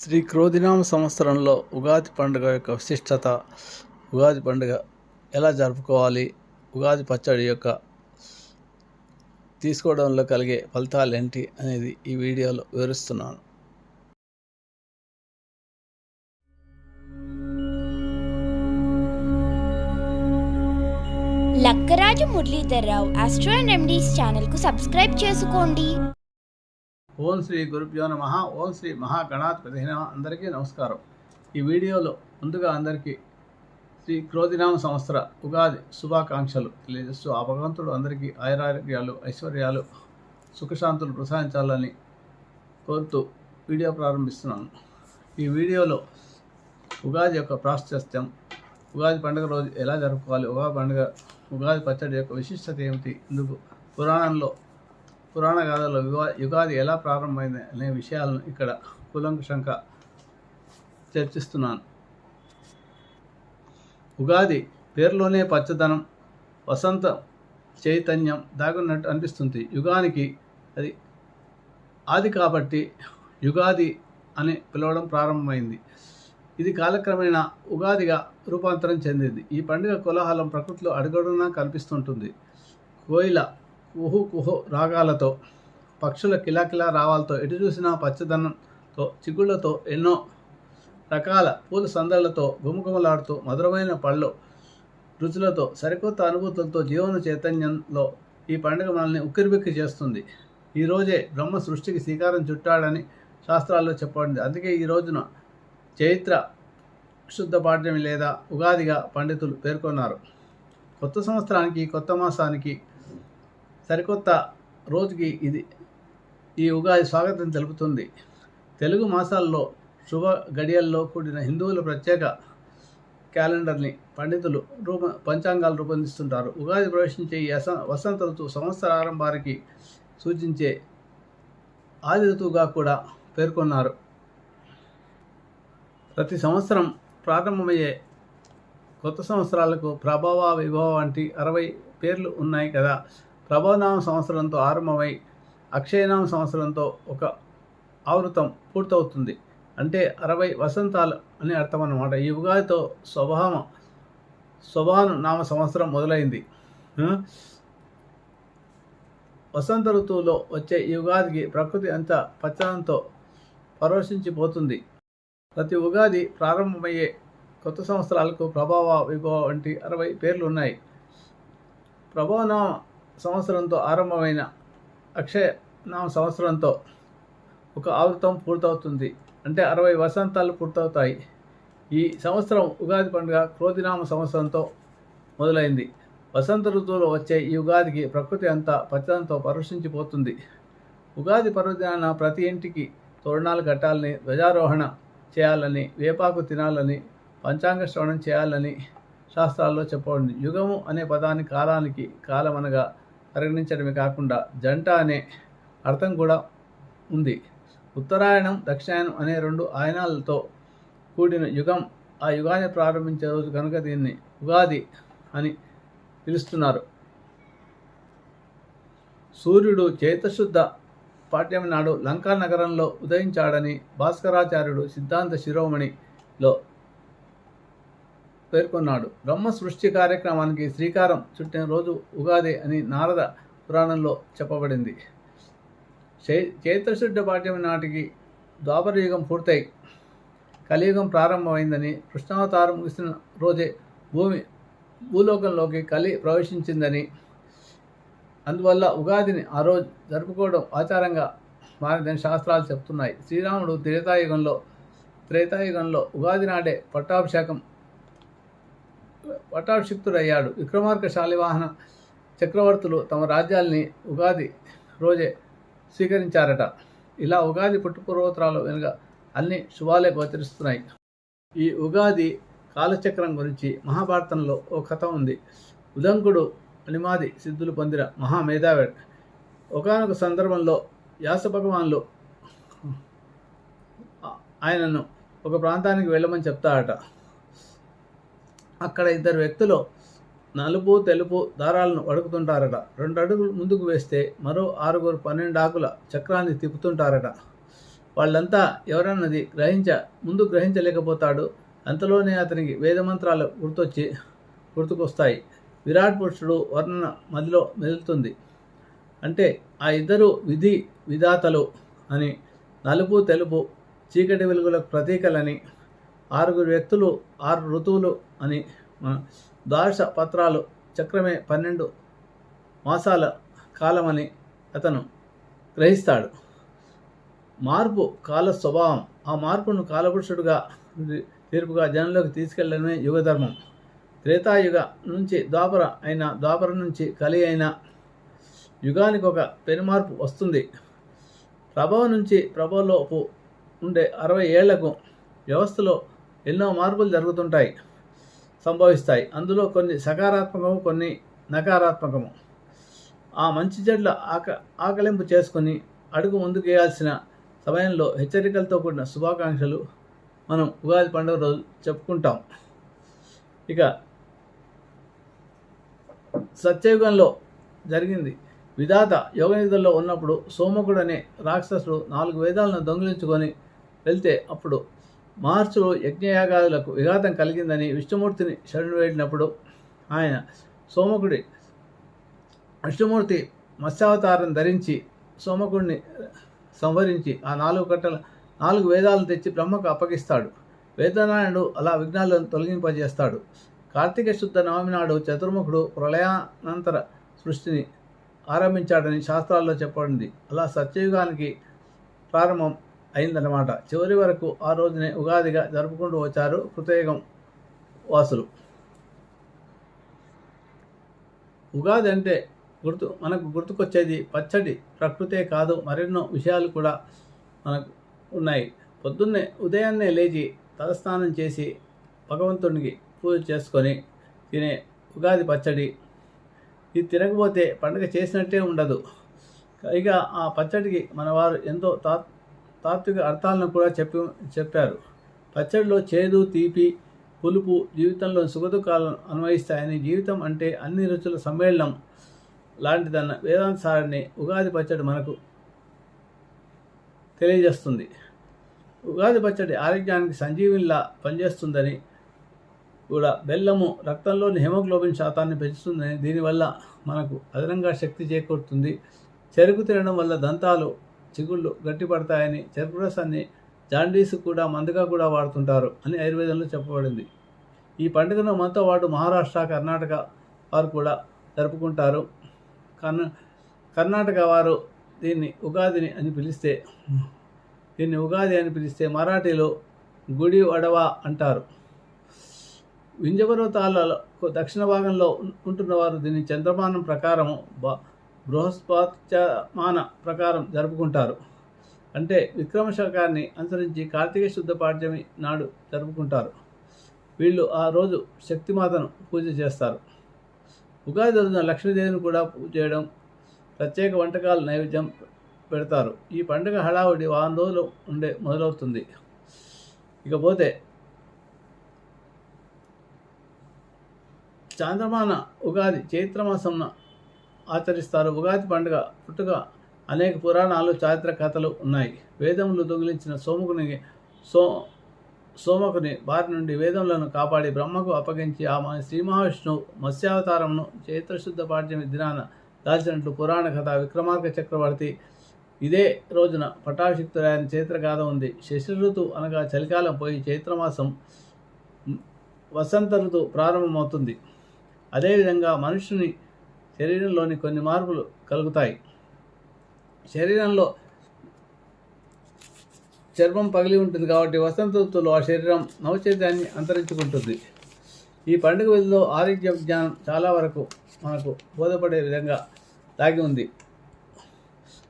శ్రీ క్రోధినామ సంవత్సరంలో ఉగాది పండుగ యొక్క విశిష్టత ఉగాది పండుగ ఎలా జరుపుకోవాలి ఉగాది పచ్చడి యొక్క తీసుకోవడంలో కలిగే ఫలితాలు ఏంటి అనేది ఈ వీడియోలో వివరిస్తున్నాను. Lakkaraju Muralidharrao astro and remedies ఛానల్కు సబ్స్క్రైబ్ చేసుకోండి. ఓం శ్రీ గురుభ్యో నమ. ఓం శ్రీ మహాగణాధిపతి నమ అందరికీ నమస్కారం. ఈ వీడియోలో ముందుగా అందరికీ శ్రీ క్రోధినామ సంవత్సర ఉగాది శుభాకాంక్షలు తెలియజేస్తూ ఆ భగవంతుడు అందరికీ ఆయురారోగ్యాలు ఐశ్వర్యాలు సుఖశాంతులు ప్రసాదించాలని కోరుతూ వీడియో ప్రారంభిస్తున్నాను. ఈ వీడియోలో ఉగాది యొక్క ప్రాశస్త్యం ఉగాది పండుగ రోజు ఎలా జరుపుకోవాలి ఉగాది పండుగ ఉగాది పచ్చడి యొక్క విశిష్టత ఏమిటి ఇందుకు పురాణంలో పురాణ గాథలో యుగా యుగాది ఎలా ప్రారంభమైంది అనే విషయాలను ఇక్కడ కులంకుశంక చర్చిస్తున్నాను. ఉగాది పేరులోనే పచ్చదనం వసంత చైతన్యం దాగున్నట్టు అనిపిస్తుంది. యుగానికి అది ఆది కాబట్టి యుగాది అని పిలవడం ప్రారంభమైంది. ఇది కాలక్రమేణా ఉగాదిగా రూపాంతరం చెందింది. ఈ పండుగ కోలాహలం ప్రకృతిలో అడుగడుగునా కనిపిస్తుంటుంది. కోయిల కుహు కుహు రాగాలతో పక్షుల కిలాకిలా రావాలతో ఎటు చూసినా పచ్చదనంతో చిగుళ్ళతో ఎన్నో రకాల పూల సందళ్ళతో గుమగుమలాడుతూ మధురమైన పళ్ళు రుచులతో సరికొత్త అనుభూతులతో జీవన చైతన్యంలో ఈ పండుగ మనల్ని ఉక్కిరిబిక్కి చేస్తుంది. ఈ రోజే బ్రహ్మ సృష్టికి శ్రీకారం చుట్టాడని శాస్త్రాల్లో చెప్పబడింది. అందుకే ఈ రోజున చైత్ర శుద్ధ పాఠ్యం లేదా ఉగాదిగా పండితులు పేర్కొన్నారు. కొత్త సంవత్సరానికి కొత్త మాసానికి సరికొత్త రోజుకి ఇది ఈ ఉగాది స్వాగతం తెలుపుతుంది. తెలుగు మాసాల్లో శుభ గడియల్లో కూడిన హిందువుల ప్రత్యేక క్యాలెండర్ని పండితులు రూప పంచాంగాలు రూపొందిస్తుంటారు. ఉగాది ప్రవేశించే ఈ వసంత ఋతువు సంవత్సర ఆరంభానికి సూచించే ఆది ఋతువుగా కూడా పేర్కొన్నారు. ప్రతి సంవత్సరం ప్రారంభమయ్యే కొత్త సంవత్సరాలకు ప్రభావ విభవ వంటి అరవై పేర్లు ఉన్నాయి కదా. ప్రభవనామ సంవత్సరంతో ఆరంభమై అక్షయనామ సంవత్సరంతో ఒక ఆవృతం పూర్తవుతుంది. అంటే అరవై వసంతాలు అని అర్థం అన్నమాట. ఈ ఉగాదితో స్వభావం స్వభాను నామ సంవత్సరం మొదలైంది. వసంత ఋతువులో వచ్చే ఈ ఉగాదికి ప్రకృతి అంతా పచ్చనంతో పరోషించిపోతుంది ప్రతి ఉగాది ప్రారంభమయ్యే కొత్త సంవత్సరాలకు ప్రభావ విభవ వంటి అరవై పేర్లు ఉన్నాయి. ప్రభావనామ సంవత్సరంతో ఆరంభమైన అక్షయ నామ సంవత్సరంతో ఒక ఆవృతం పూర్తవుతుంది. అంటే అరవై వసంతాలు పూర్తవుతాయి. ఈ సంవత్సరం ఉగాది పండుగ క్రోధినామ సంవత్సరంతో మొదలైంది. వసంత ఋతువులో వచ్చే ఈ ఉగాదికి ప్రకృతి అంతా పచ్చదంతో పరుషించిపోతుంది ఉగాది పర్వదినాన ప్రతి ఇంటికి తోరణాలు కట్టాలని ధ్వజారోహణ చేయాలని వేపాకు తినాలని పంచాంగ శ్రవణం చేయాలని శాస్త్రాల్లో చెప్పబడింది. యుగము అనే పదాన్ని కాలానికి కాలం అనగా పరిగణించడమే కాకుండా జంట అనే అర్థం కూడా ఉంది. ఉత్తరాయణం దక్షిణాయనం అనే రెండు ఆయనాలతో కూడిన యుగం ఆ యుగాన్ని ప్రారంభించే రోజు కనుక దీన్ని ఉగాది అని పిలుస్తున్నారు. సూర్యుడు చైతశుద్ధ పాఠ్యం నాడు లంకా నగరంలో ఉదయించాడని భాస్కరాచార్యుడు సిద్ధాంత శిరోమణిలో పేర్కొన్నాడు. బ్రహ్మ సృష్టి కార్యక్రమానికి శ్రీకారం చుట్టిన రోజు ఉగాది అని నారద పురాణంలో చెప్పబడింది. చై చైత్రశుద్ధ పాఠ్యం నాటికి ద్వాపర యుగం పూర్తయి. కలియుగం ప్రారంభమైందని కృష్ణావతారం ముగిసిన రోజే భూమి భూలోకంలోకి కలి ప్రవేశించిందని అందువల్ల ఉగాదిని ఆ రోజు జరుపుకోవడం ఆచారంగా మారిందని శాస్త్రాలు చెప్తున్నాయి. శ్రీరాముడు త్రేతాయుగంలో త్రేతాయుగంలో ఉగాది నాడే పట్టాభిషేకం పట్టాభిషిక్తుడయ్యాడు విక్రమార్క శాలివాహన చక్రవర్తులు తమ రాజ్యాల్ని ఉగాది రోజే స్వీకరించారట. ఇలా ఉగాది పుట్టుపూర్వోత్తరాలు వెనుక అన్ని శుభాలే గోచరిస్తున్నాయి. ఈ ఉగాది కాలచక్రం గురించి మహాభారతంలో ఓ కథ ఉంది. ఉదంకుడు అనిమాది సిద్ధులు పొందిన మహామేధావి. ఒకనొక సందర్భంలో వ్యాస భగవాన్లు ఆయనను ఒక ప్రాంతానికి వెళ్ళమని చెప్తాడట అక్కడ ఇద్దరు వ్యక్తులు నలుపు తెలుపు దారాలను వడుకుతుంటారట. రెండు అడుగులు ముందుకు వేస్తే మరో ఆరుగురు పన్నెండు ఆకుల చక్రాన్ని తిప్పుతుంటారట. వాళ్ళంతా ఎవరన్నది గ్రహించ ముందు గ్రహించలేకపోతాడు. అంతలోనే అతనికి వేదమంత్రాలు గుర్తొచ్చి గుర్తుకొస్తాయి. విరాట్ పురుషుడు వర్ణన మదిలో మెదులుతుంది. అంటే ఆ ఇద్దరు విధి విధాతలు అని నలుపు తెలుపు చీకటి వెలుగులకు ప్రతీకలని ఆరుగురు వ్యక్తులు ఆరు ఋతువులు అని మన ద్వాదశ పత్రాలు చక్రమే పన్నెండు మాసాల కాలమని అతను గ్రహిస్తాడు. మార్పు కాల స్వభావం. ఆ మార్పును కాలపురుషుడుగా తీర్పుగా జనంలోకి తీసుకెళ్ళడమే యుగధర్మం. త్రేతాయుగ నుంచి ద్వాపర అయిన ద్వాపర నుంచి కలి అయిన యుగానికి ఒక పెనుమార్పు వస్తుంది. ప్రభవ నుంచి ప్రభలోపు ఉండే అరవై ఏళ్ళకు వ్యవస్థలో ఎన్నో మార్పులు జరుగుతుంటాయి సంభవిస్తాయి. అందులో కొన్ని సకారాత్మకము కొన్ని నకారాత్మకము. ఆ మంచి చెడ్ల ఆక ఆకలింపు చేసుకొని అడుగు ముందుకు వేయాల్సిన సమయంలో హెచ్చరికలతో కూడిన శుభాకాంక్షలు మనం ఉగాది పండుగ రోజు చెప్పుకుంటాం. ఇక సత్యయుగంలో జరిగింది. విధాత యోగనిధుల్లో ఉన్నప్పుడు సోమకుడు అనే రాక్షసుడు నాలుగు వేదాలను దొంగిలించుకొని వెళ్తే అప్పుడు మార్చిలో యజ్ఞయాగాదులకు విఘాతం కలిగిందని విష్ణుమూర్తిని శరణు వేడినప్పుడు ఆయన సోమకుడి విష్ణుమూర్తి మత్స్యావతారం ధరించి సోమకుడిని సంహరించి ఆ నాలుగు కట్టల నాలుగు వేదాలను తెచ్చి బ్రహ్మకు అప్పగిస్తాడు. వేదనారాయణుడు అలా విఘ్నాలను తొలగింపజేస్తాడు. కార్తీక శుద్ధ నవమి నాడు చతుర్ముఖుడు ప్రళయానంతర సృష్టిని ఆరంభించాడని శాస్త్రాల్లో చెప్పబడింది. అలా సత్యయుగానికి ప్రారంభం అయిందన్నమాట. చివరి వరకు ఆ రోజునే ఉగాదిగా జరుపుకుంటూ వచ్చారు కృతయుగం వాసులు. ఉగాది అంటే గుర్తు మనకు గుర్తుకొచ్చేది పచ్చడి ప్రకృతే కాదు మరెన్నో విషయాలు కూడా మనకు ఉన్నాయి. పొద్దున్నే ఉదయాన్నే లేచి తలస్నానం చేసి భగవంతునికి పూజ చేసుకొని తినే ఉగాది పచ్చడి. ఇది తినకపోతే పండుగ చేసినట్టే ఉండదు. పైగా ఆ పచ్చడికి మన వారు ఎంతో తా తాత్విక అర్థాలను కూడా చెప్పి చెప్పారు. పచ్చడిలో చేదు తీపి పులుపు జీవితంలో సుఖదుఖాలను అన్వయిస్తాయని జీవితం అంటే అన్ని రుచుల సమ్మేళనం లాంటిదన్న వేదాంత సారాన్ని ఉగాది పచ్చడి మనకు తెలియజేస్తుంది. ఉగాది పచ్చడి ఆరోగ్యానికి సంజీవినిలా పనిచేస్తుందని కూడా బెల్లము రక్తంలోని హెమోగ్లోబిన్ శాతాన్ని పెంచుతుందని దీనివల్ల మనకు అదనంగా శక్తి చేకూరుతుంది. చెరుకు తినడం వల్ల దంతాలు చిగుళ్ళు గట్టిపడతాయని చెరుకు రసాన్ని జాండీస్ కూడా మందుగా కూడా వాడుతుంటారు అని ఆయుర్వేదంలో చెప్పబడింది. ఈ పండుగను మనతో పాటు మహారాష్ట్ర కర్ణాటక వారు కూడా జరుపుకుంటారు. కర్ణ కర్ణాటక వారు దీన్ని ఉగాదిని అని పిలిస్తే దీన్ని ఉగాది అని పిలిస్తే మరాఠీలో గుడి వడవ అంటారు. వింజపర్వతాలలో దక్షిణ భాగంలో ఉంటున్నవారు ఉంటున్న వారు దీన్ని చంద్రమానం ప్రకారము బ బృహస్పత్యమాన ప్రకారం జరుపుకుంటారు. అంటే విక్రమశకాన్ని అనుసరించి కార్తీక శుద్ధ పాడ్యమి నాడు జరుపుకుంటారు. వీళ్ళు ఆ రోజు శక్తిమాతను పూజ చేస్తారు. ఉగాది రోజున లక్ష్మీదేవిని కూడా పూజ చేయడం ప్రత్యేక వంటకాలు నైవేద్యం పెడతారు. ఈ పండుగ హడావుడి వారం రోజులు ఉండే మొదలవుతుంది. ఇకపోతే చాంద్రమాన ఉగాది చైత్రమాసంన ఆచరిస్తారు. ఉగాది పండుగ పుట్టుక అనేక పురాణాలు చారిత్రక కథలు ఉన్నాయి. వేదములు దొంగిలించిన సోముకుని సో సోమకుని బారి నుండి వేదములను కాపాడి బ్రహ్మకు అప్పగించి ఆ శ్రీ మహావిష్ణువు మత్స్యావతారంను చైత్రశుద్ధ పాఠ్యమి దినాన దాల్చినట్లు పురాణ కథ విక్రమార్క చక్రవర్తి. ఇదే రోజున పట్టాభిషిక్తుడైన చైత్రగాథ ఉంది. శశి ఋతువు అనగా చలికాలం పోయి చైత్రమాసం వసంత ఋతువు ప్రారంభమవుతుంది. అదేవిధంగా మనుషుని శరీరంలోని కొన్ని మార్పులు కలుగుతాయి. శరీరంలో చర్మం పగిలి ఉంటుంది కాబట్టి వసంత ఋతువులో ఆ శరీరం నవచైతాన్ని అంతరించుకుంటుంది. ఈ పండుగ విధిలో ఆరోగ్య జ్ఞానం చాలా వరకు మనకు బోధపడే విధంగా దాగి ఉంది.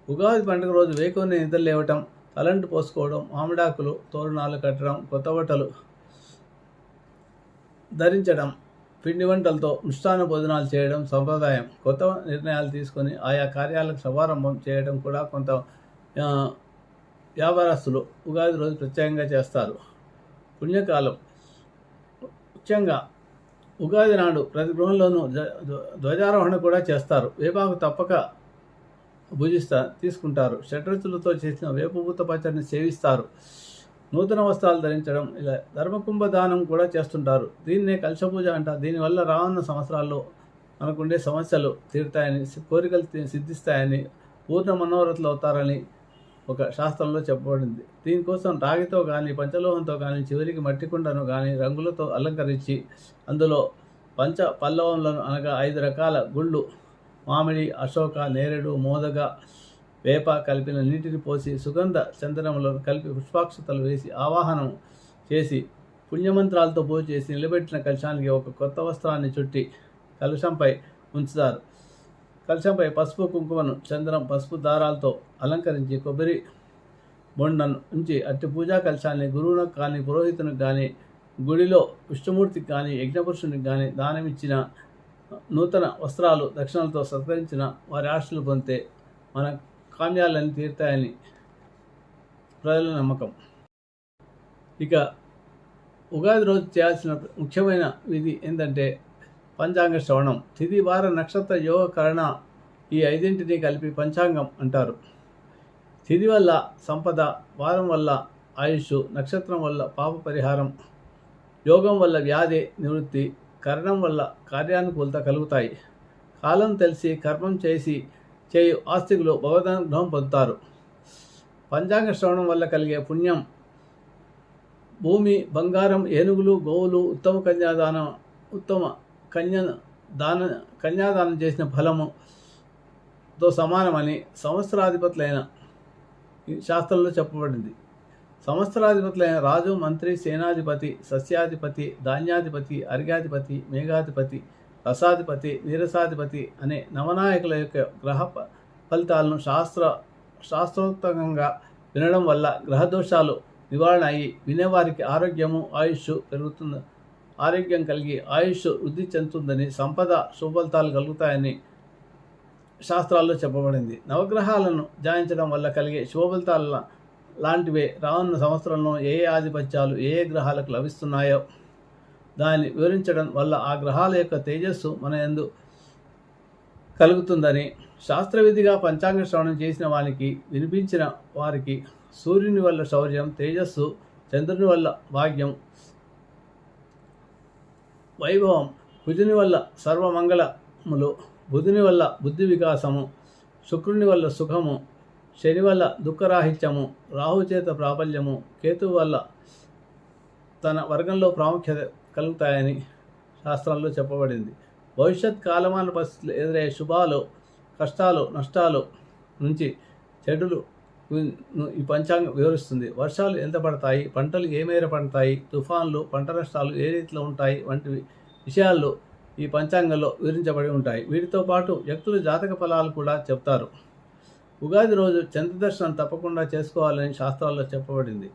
ఉగాది పండుగ రోజు వేకుని నిద్ర లేవటం తలంటు పోసుకోవడం మామిడాకులు తోరణాలు కట్టడం కొత్త బట్టలు ధరించడం పిండి వంటలతో మిష్టాన్న భోజనాలు చేయడం సంప్రదాయం. కొత్త నిర్ణయాలు తీసుకొని ఆయా కార్యాలకు శుభారంభం చేయడం కూడా కొంత వ్యాపారస్తులు ఉగాది రోజు ప్రత్యేకంగా చేస్తారు. పుణ్యకాలం. ముఖ్యంగా ఉగాది నాడు ప్రతి గృహంలోనూ ధ్వజారోహణ కూడా చేస్తారు. వేపాకు తప్పక భుజిస్తా తీసుకుంటారు. షడ్రుచులతో చేసిన వేపపూత పచ్చడిని సేవిస్తారు. నూతన వస్త్రాలు ధరించడం ఇలా ధర్మకుంభ దానం కూడా చేస్తుంటారు. దీన్నే కలశపూజ అంటారు. దీనివల్ల రానున్న సంవత్సరాల్లో మనకుండే సమస్యలు తీరుతాయని కోరికలు సిద్ధిస్తాయని పూర్ణ మనోరథులు అవుతారని ఒక శాస్త్రంలో చెప్పబడింది. దీనికోసం రాగితో కానీ పంచలోహంతో కానీ చివరికి మట్టి కుండను కానీ రంగులతో అలంకరించి అందులో పంచ పల్లవంలను అనగా ఐదు రకాల గుళ్ళు మామిడి అశోక నేరేడు మోదగ వేప కలిపిన నీటిని పోసి సుగంధ చందనములను కలిపి పుష్పాక్షతలు వేసి ఆవాహనం చేసి పుణ్యమంత్రాలతో పూజ చేసి నిలబెట్టిన కలశానికి ఒక కొత్త వస్త్రాన్ని చుట్టి కలశంపై ఉంచుతారు. కలశంపై పసుపు కుంకుమను చంద్రం పసుపు దారాలతో అలంకరించి కొబ్బరి బొండను ఉంచి అట్టి పూజా కలశాన్ని గురువునకు కానీ పురోహితునికి కానీ గుడిలో విష్ణుమూర్తికి కానీ యజ్ఞపురుషునికి కానీ దానమిచ్చిన నూతన వస్త్రాలు దక్షిణలతో సత్కరించిన వారి ఆశలు పొందితే మన కామ్యాలన్నీ తీరుతాయని ప్రజల నమ్మకం. ఇక ఉగాది రోజు చేయాల్సిన ముఖ్యమైన విధి ఏంటంటే పంచాంగ శ్రవణం. తిది వార నక్షత్ర యోగ కరణ ఈ ఐదింటిని కలిపి పంచాంగం అంటారు. తిది వల్ల సంపద వారం వల్ల ఆయుష్ నక్షత్రం వల్ల పాప పరిహారం యోగం వల్ల వ్యాధి నివృత్తి కరణం వల్ల కార్యానుకూలత కలుగుతాయి. కాలం తెలిసి కర్మం చేసి చేయు ఆస్తికులు భగవదనుగ్రహం పొందుతారు. పంచాంగ శ్రవణం వల్ల కలిగే పుణ్యం భూమి బంగారం ఏనుగులు గోవులు ఉత్తమ కన్యాదానం ఉత్తమ కన్య దాన కన్యాదానం చేసిన ఫలముతో సమానమని సంవత్సరాధిపతులైన ఈ శాస్త్రంలో చెప్పబడింది. సంవత్సరాధిపతులైన రాజు మంత్రి సేనాధిపతి సస్యాధిపతి ధాన్యాధిపతి అర్ఘ్యాధిపతి మేఘాధిపతి రసాధిపతి నీరసాధిపతి అనే నవనాయకుల యొక్క గ్రహ ఫలితాలను శాస్త్ర శాస్త్రోక్తంగా వినడం వల్ల గ్రహదోషాలు నివారణ అయ్యి వినేవారికి ఆరోగ్యము ఆయుష్ పెరుగుతుంది ఆరోగ్యం కలిగి ఆయుష్ వృద్ధి చెందుతుందని సంపద సుఫలితాలు కలుగుతాయని శాస్త్రాల్లో చెప్పబడింది. నవగ్రహాలను జాయించడం వల్ల కలిగే శుభఫలితాల లాంటివే రానున్న సంవత్సరంలో ఏ ఆధిపత్యాలు ఏ ఏ గ్రహాలకు లభిస్తున్నాయో దాన్ని వివరించడం వల్ల ఆ గ్రహాల యొక్క తేజస్సు మన ఎందు కలుగుతుందని శాస్త్రవిధిగా పంచాంగ శ్రవణం చేసిన వారికి వినిపించిన వారికి సూర్యుని వల్ల శౌర్యం తేజస్సు చంద్రుని వల్ల భాగ్యం వైభవం కుజుని వల్ల సర్వమంగళములు బుధుని వల్ల బుద్ధి వికాసము శుక్రుని వల్ల సుఖము శని వల్ల దుఃఖరాహిత్యము రాహుచేత ప్రాబల్యము కేతువు వల్ల తన వర్గంలో ప్రాముఖ్యత కలుగుతాయని శాస్త్రంలో చెప్పబడింది. భవిష్యత్ కాలమాన పరిస్థితులు ఎదురయ్యే శుభాలు కష్టాలు నష్టాలు నుంచి చెడులు ఈ పంచాంగం వివరిస్తుంది. వర్షాలు ఎంత పడతాయి? పంటలు ఏ మేర పడతాయి? తుఫాన్లు పంట నష్టాలు ఏ రీతిలో ఉంటాయి? వంటి విషయాల్లో ఈ పంచాంగంలో వివరించబడి ఉంటాయి. వీటితో పాటు వ్యక్తుల జాతక ఫలాలు కూడా చెప్తారు. ఉగాది రోజు చంద్రదర్శనం తప్పకుండా చేసుకోవాలని శాస్త్రాల్లో చెప్పబడింది.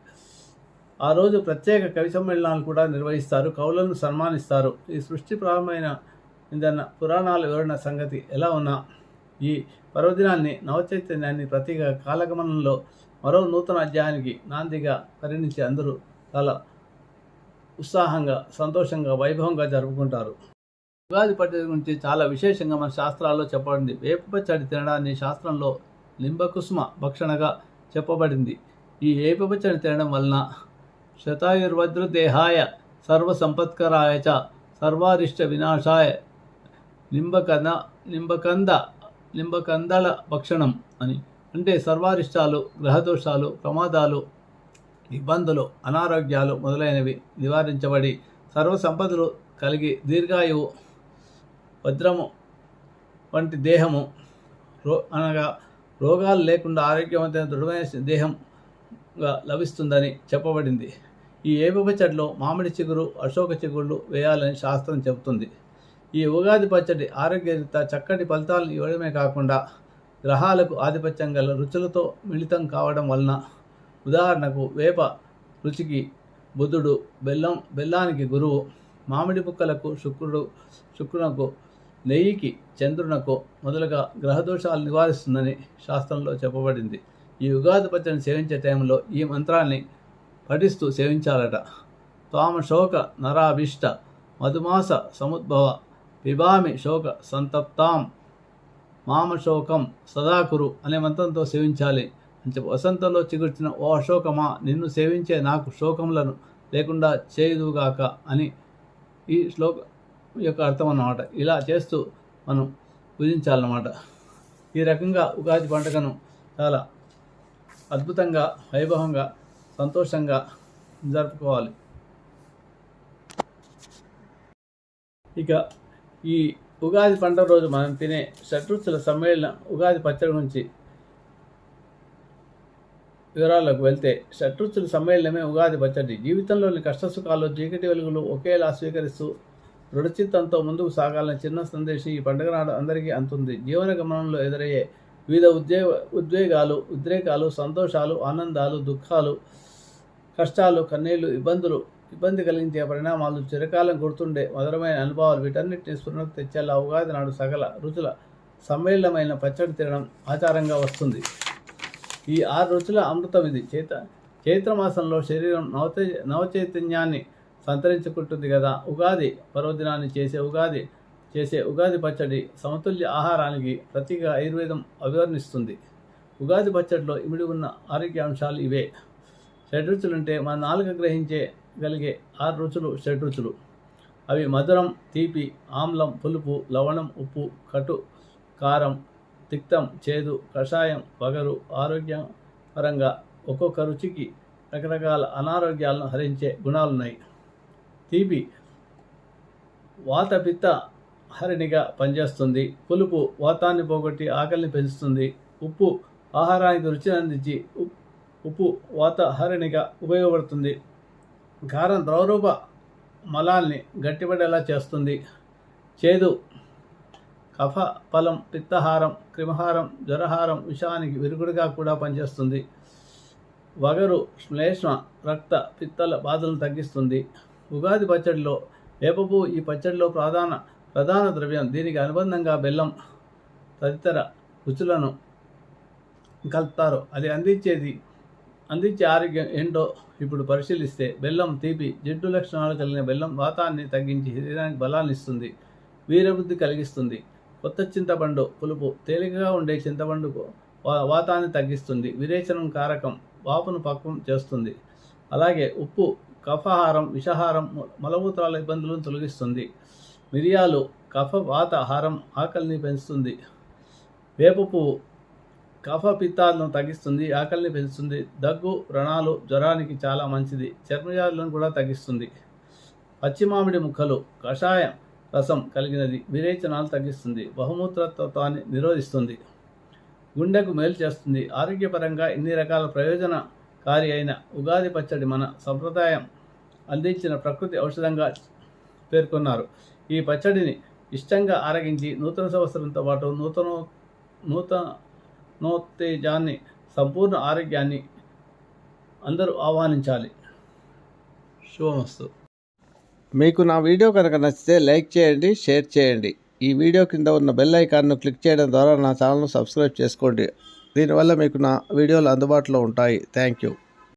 ఆ రోజు ప్రత్యేక కవి సమ్మేళనాలు కూడా నిర్వహిస్తారు. కవులను సన్మానిస్తారు. ఈ సృష్టి ప్రారంభమైన ఇందన్న పురాణాల వివరణ సంగతి ఎలా ఉన్నా ఈ పర్వదినాన్ని నవచైతన్యాన్ని ప్రతి కాలగమనంలో మరో నూతన అధ్యాయానికి నాందిగా పరిణించి అందరూ చాలా ఉత్సాహంగా సంతోషంగా వైభవంగా జరుపుకుంటారు. ఉగాది పచ్చడి గురించి చాలా విశేషంగా మన శాస్త్రాల్లో చెప్పబడింది. వేప పచ్చడి తినడాన్ని శాస్త్రంలో లింబకుసుమ భక్షణగా చెప్పబడింది. ఈ వేప పచ్చడి తినడం వలన శతాయుర్వజ్రదేహాయ సర్వసంపత్కరాయ చ సర్వారిష్ట వినాశాయ నింబకంద నింబకంద నింబకందల భక్షణం అని. అంటే సర్వారిష్టాలు గ్రహదోషాలు ప్రమాదాలు ఇబ్బందులు అనారోగ్యాలు మొదలైనవి నివారించబడి సర్వసంపదలు కలిగి దీర్ఘాయువు భద్రము వంటి దేహము రో అనగా రోగాలు లేకుండా ఆరోగ్యవంతమైన దృఢమైన దేహంగా లభిస్తుందని చెప్పబడింది. ఈ ఏప చెట్లో మామిడి చిగురు అశోక చిగుళ్ళు వేయాలని శాస్త్రం చెబుతుంది. ఈ ఉగాది పచ్చడి ఆరోగ్యరీత చక్కటి ఫలితాలను ఇవ్వడమే కాకుండా గ్రహాలకు ఆధిపత్యం గల రుచులతో మిళితం కావడం వలన ఉదాహరణకు వేప రుచికి బుధుడు బెల్లం బెల్లానికి గురువు మామిడి ముక్కలకు శుక్రుడు శుక్రునకు నెయ్యికి చంద్రునకు మొదలుగా గ్రహదోషాలు నివారిస్తుందని శాస్త్రంలో చెప్పబడింది. ఈ ఉగాది పచ్చడిని సేవించే టైంలో ఈ మంత్రాన్ని పఠిస్తూ సేవించాలట. త్వామ శోక నరాభిష్ట మధుమాస సముద్భవ పిబామి శోక సంతప్తాం మామ శోకం సదాకురు అనే మంత్రంతో సేవించాలి అంటే వసంతంలో చిగుర్చిన ఓ అశోకమా నిన్ను సేవించే నాకు శోకములను లేకుండా చేయుదుగాక అని ఈ శ్లోక యొక్క అర్థం అన్నమాట. ఇలా చేస్తూ మనం పూజించాలన్నమాట. ఈ రకంగా ఉగాది పండుగను చాలా అద్భుతంగా వైభవంగా సంతోషంగా జరుపుకోవాలి. ఇక ఈ ఉగాది పండుగ రోజు మనం తినే షట్రుచుల సమ్మేళన ఉగాది పచ్చడి నుంచి వివరాల్లోకి వెళ్తే షట్రుచుల సమ్మేళనమే ఉగాది పచ్చడి. జీవితంలోని కష్టసుఖాలు చీకటి వెలుగులు ఒకేలా స్వీకరిస్తూ దృఢచిత్తంతో ముందుకు సాగాలని చిన్న సందేశం ఈ పండుగ నాడు అందరికీ అంతుంది జీవన గమనంలో ఎదురయ్యే వివిధ ఉద్వేగ ఉద్వేగాలు ఉద్రేకాలు సంతోషాలు ఆనందాలు దుఃఖాలు కష్టాలు కన్నీళ్ళు ఇబ్బందులు ఇబ్బంది కలిగించే పరిణామాలు చిరకాలం గుర్తుండే మధురమైన అనుభవాలు వీటన్నిటిని స్ఫురణకు తెచ్చేలా ఉగాది నాడు సకల రుచుల సమ్మేళనమైన పచ్చడి తినడం ఆచారంగా వస్తుంది. ఈ ఆరు రుచుల అమృతం ఇది. చేత చైత్రమాసంలో శరీరం నవచే నవచైతన్యాన్ని సంతరించుకుంటుంది కదా. ఉగాది పర్వదినాన్ని చేసే ఉగాది చేసే ఉగాది పచ్చడి సమతుల్య ఆహారానికి ప్రతిగా ఆయుర్వేదం అభివర్ణిస్తుంది. ఉగాది పచ్చడిలో ఇమిడి ఉన్న ఆరోగ్య అంశాలు ఇవే. షడ్రుచులుంటే మన నాలుక గ్రహించేగలిగే ఆరు రుచులు షడ్రుచులు. అవి మధురం తీపి ఆమ్లం పులుపు లవణం ఉప్పు కటు కారం తిక్తం చేదు కషాయం పగరు ఆరోగ్యం పరంగా ఒక్కొక్క రుచికి రకరకాల అనారోగ్యాలను హరించే గుణాలున్నాయి. తీపి వాత పిత్త హరిణిగా పనిచేస్తుంది. పులుపు వాతాన్ని పోగొట్టి ఆకలిని పెంచుతుంది. ఉప్పు ఆహారానికి రుచిని అందించి ఉప్- ఉప్పు వాతాహరణిగా ఉపయోగపడుతుంది. కారం ద్రవరూప మలాల్ని గట్టిపడేలా చేస్తుంది. చేదు కఫ ఫలం పిత్తహారం క్రిమహారం జ్వరహారం విషానికి విరుగుడుగా కూడా పనిచేస్తుంది. వగరు శ్లేష్మ రక్త పిత్తల బాధలను తగ్గిస్తుంది. ఉగాది పచ్చడిలో వేపపు ఈ పచ్చడిలో ప్రధాన ప్రధాన ద్రవ్యం. దీనికి అనుబంధంగా బెల్లం తదితర రుచులను కలుపుతారు. అది అందించేది అందించే ఆరోగ్యం ఏంటో ఇప్పుడు పరిశీలిస్తే బెల్లం తీపి జిడ్డు లక్షణాలు కలిగిన బెల్లం వాతాన్ని తగ్గించి శరీరానికి బలాన్ని ఇస్తుంది వీరవృద్ధి కలిగిస్తుంది. కొత్త చింతపండు పులుపు తేలికగా ఉండే చింతపండుకు వా- వాతాన్ని తగ్గిస్తుంది. విరేచనం కారకం వాపును పక్వం చేస్తుంది. అలాగే ఉప్పు కఫహారం విషహారం మలమూత్రాల ఇబ్బందులను తొలగిస్తుంది. మిరియాలు కఫ వాత హారం ఆకలిని పెంచుతుంది. వేప పువ్వు కఫ పిత్తాలను తగ్గిస్తుంది ఆకలిని పెంచుతుంది. దగ్గు వ్రణాలు జ్వరానికి చాలా మంచిది. చర్మజాలను కూడా తగ్గిస్తుంది. పచ్చి మామిడి ముక్కలు కషాయం రసం కలిగినది విరేచనాలు తగ్గిస్తుంది. బహుమూత్రత్వాన్ని నిరోధిస్తుంది. గుండెకు మేలు చేస్తుంది. ఆరోగ్యపరంగా ఇన్ని రకాల ప్రయోజనకారి అయిన ఉగాది పచ్చడి మన సంప్రదాయం అందించిన ప్రకృతి ఔషధంగా పేర్కొన్నారు. ఈ పచ్చడిని ఇష్టంగా ఆరగించి నూతన సంవత్సరంతో పాటు నూతన నూతన నూతనోత్తేజాన్ని సంపూర్ణ ఆరోగ్యాన్ని అందరూ ఆహ్వానించాలి. శుభమస్తు. మీకు నా వీడియో కనుక నచ్చితే లైక్ చేయండి షేర్ చేయండి. ఈ వీడియో కింద ఉన్న బెల్ ఐకాన్ను క్లిక్ చేయడం ద్వారా నా ఛానల్ను సబ్స్క్రైబ్ చేసుకోండి. దీనివల్ల మీకు నా వీడియోలు అందుబాటులో ఉంటాయి. Thank you.